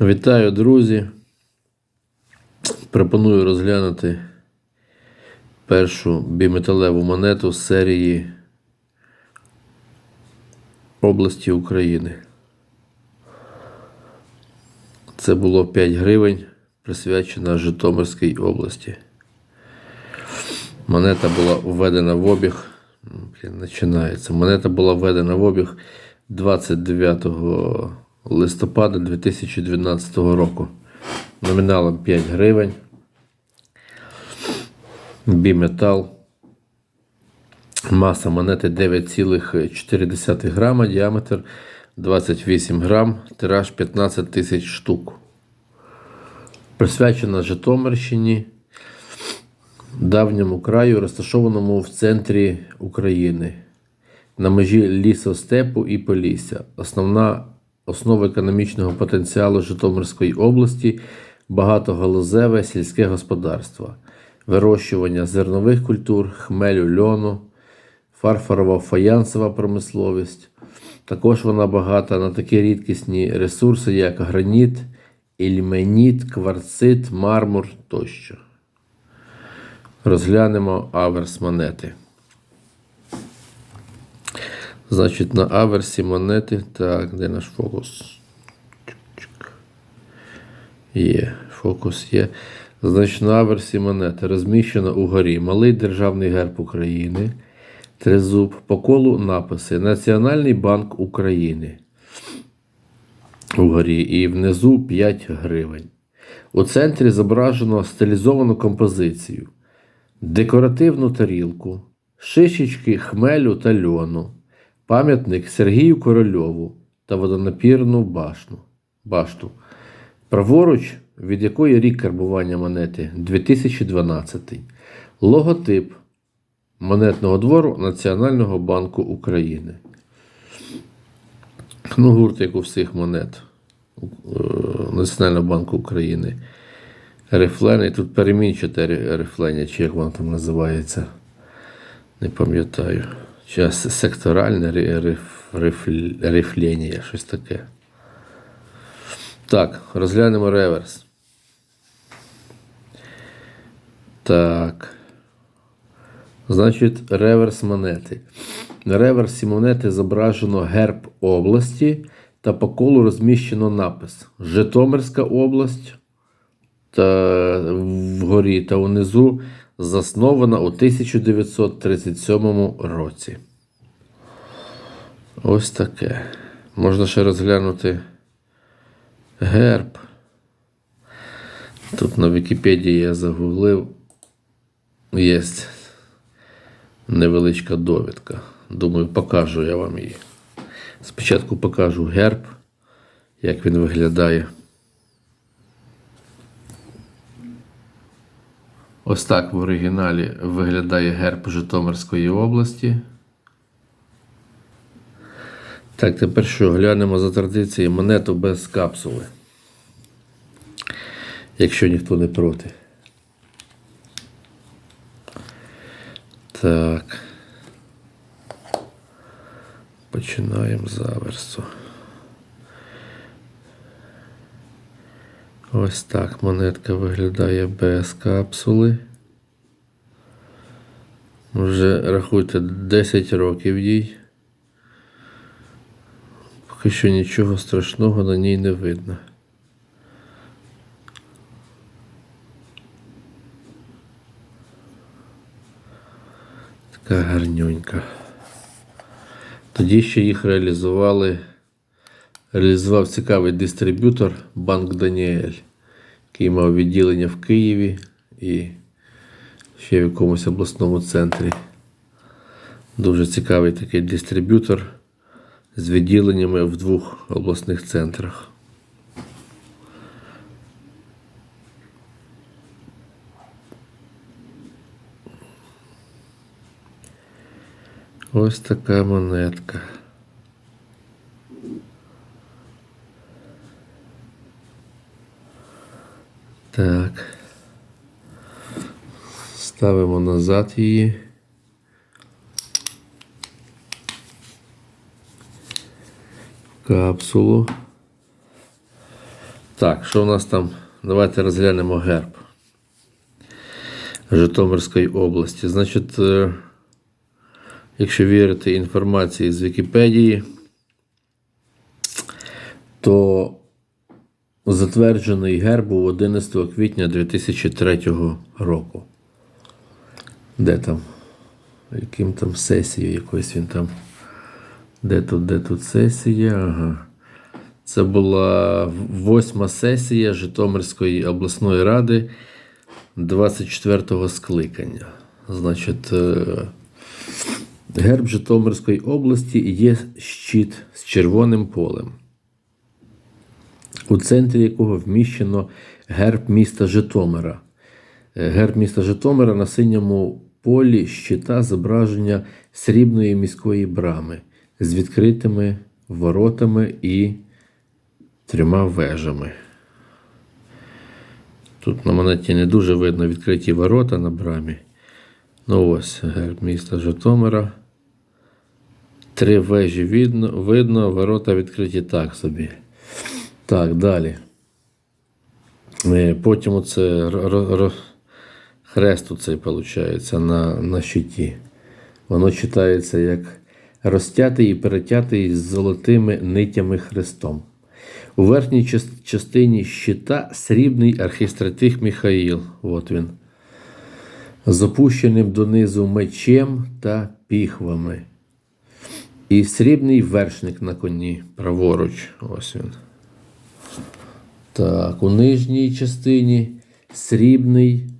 Вітаю, друзі. Пропоную розглянути першу біметалеву монету з серії області України. Це було 5 гривень, присвячена Житомирській області. Монета була введена в обіг. Блін, починається. Монета була введена в обіг 29 листопада 2012 року. Номіналом 5 гривень. Біметал. Маса монети 9,4 грама, діаметр 28 грам, тираж 15 тисяч штук. Присвячена Житомирщині, давньому краю, розташованому в центрі України, на межі лісостепу і Полісся. Основна основа економічного потенціалу Житомирської області багатогалузеве сільське господарство, вирощування зернових культур, хмелю, льону, фарфорова фаянсова промисловість. Також вона багата на такі рідкісні ресурси, як граніт, ільменіт, кварцит, мармур тощо. Розглянемо аверс монети. Значить, на аверсі монети. Так, де наш фокус? Є, фокус є. Значить, на аверсі монети розміщено угорі малий державний герб України, тризуб, по колу написи Національний банк України. Угорі і внизу 5 гривень. У центрі зображено стилізовану композицію, декоративну тарілку, шишечки хмелю та льону, пам'ятник Сергію Корольову та водонапірну башну, башту. Праворуч, від якої рік карбування монети 2012. Логотип монетного двору Національного банку України. Ну, гурт, як у всіх монет е, Національного банку України. Рифлени. Тут перемінчате ри- рифлення, чи як воно там називається. Не пам'ятаю. Чи секторальне ри- риф, рифлення, щось таке. Так, розглянемо реверс. Так. Значить, реверс монети. На реверсі монети зображено герб області та по колу розміщено напис Житомирська область та вгорі та унизу заснована у 1937 році. Ось таке. Можна ще розглянути герб. Тут на Вікіпедії я загуглив. Є невеличка довідка. Думаю, покажу я вам її. Спочатку покажу герб, як він виглядає. Ось так в оригіналі виглядає герб Житомирської області. Так, тепер що глянемо за традицією монету без капсули. Якщо ніхто не проти. Так. Починаємо з Ось так монетка виглядає без капсули. Вже рахуйте 10 років їй. Поки що нічого страшного на ній не видно. Така гарнюнька. Тоді ще їх реалізували. Реалізував цікавий дистриб'ютор Банк Даніель, який мав відділення в Києві і ще в якомусь обласному центрі. Дуже цікавий такий дистриб'ютор з відділеннями в двох обласних центрах. Ось така монетка. Так. Ставимо назад її. капсулу. Так, що у нас там? Давайте розглянемо герб Житомирської області. Значить, е, якщо вірити інформації з Вікіпедії, то затверджений герб був 11 квітня 2003 року. Де там? Яким там сесією якоюсь він там. Де тут, де тут сесія? Ага. Це була восьма сесія Житомирської обласної ради 24-го скликання. Значить, е, герб Житомирської області є щит з червоним полем, у центрі якого вміщено герб міста Житомира. Е, Герб міста Житомира на синьому полі щита зображення срібної міської брами з відкритими воротами і трьома вежами. Тут на монеті не дуже видно відкриті ворота на брамі. Ну ось герб міста Житомира. Три вежі видно, видно, ворота відкриті так собі. Так, далі. Е, Потім оце хрест оцей виходить на, на щиті. Воно читається як розтятий і перетятий з золотими нитями хрестом. У верхній частині щита срібний архістратих Михаїл. От він. З опущеним донизу мечем та піхвами. І срібний вершник на коні праворуч. Ось він. Так, у нижній частині срібний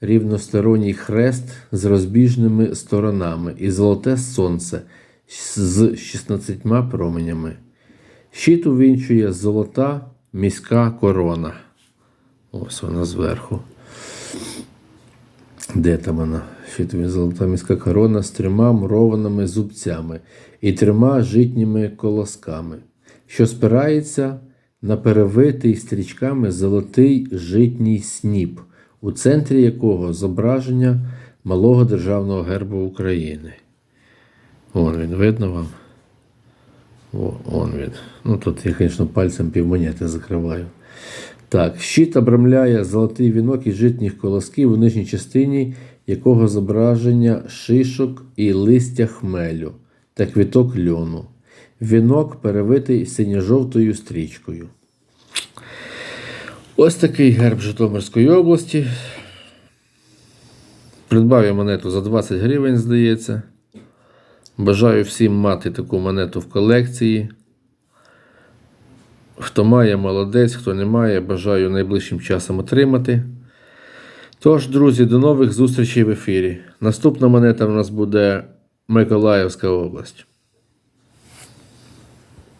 рівносторонній хрест з розбіжними сторонами і золоте сонце з 16 променями. Щит увінчує золота міська корона. Ось вона зверху. Де там вона? Щит увінчує золота міська корона з трьома мурованими зубцями і трьома житніми колосками, що спирається на перевитий стрічками золотий житній сніп, у центрі якого зображення малого державного гербу України. Вон він, видно вам? О, він. Ну тут я, звісно, пальцем півмонети закриваю. Так, щит обрамляє золотий вінок із житніх колосків у нижній частині, якого зображення шишок і листя хмелю та квіток льону. Вінок перевитий синьо-жовтою стрічкою. Ось такий герб Житомирської області. Придбав я монету за 20 гривень, здається. Бажаю всім мати таку монету в колекції. Хто має, молодець, хто не має, бажаю найближчим часом отримати. Тож, друзі, до нових зустрічей в ефірі. Наступна монета у нас буде Миколаївська область.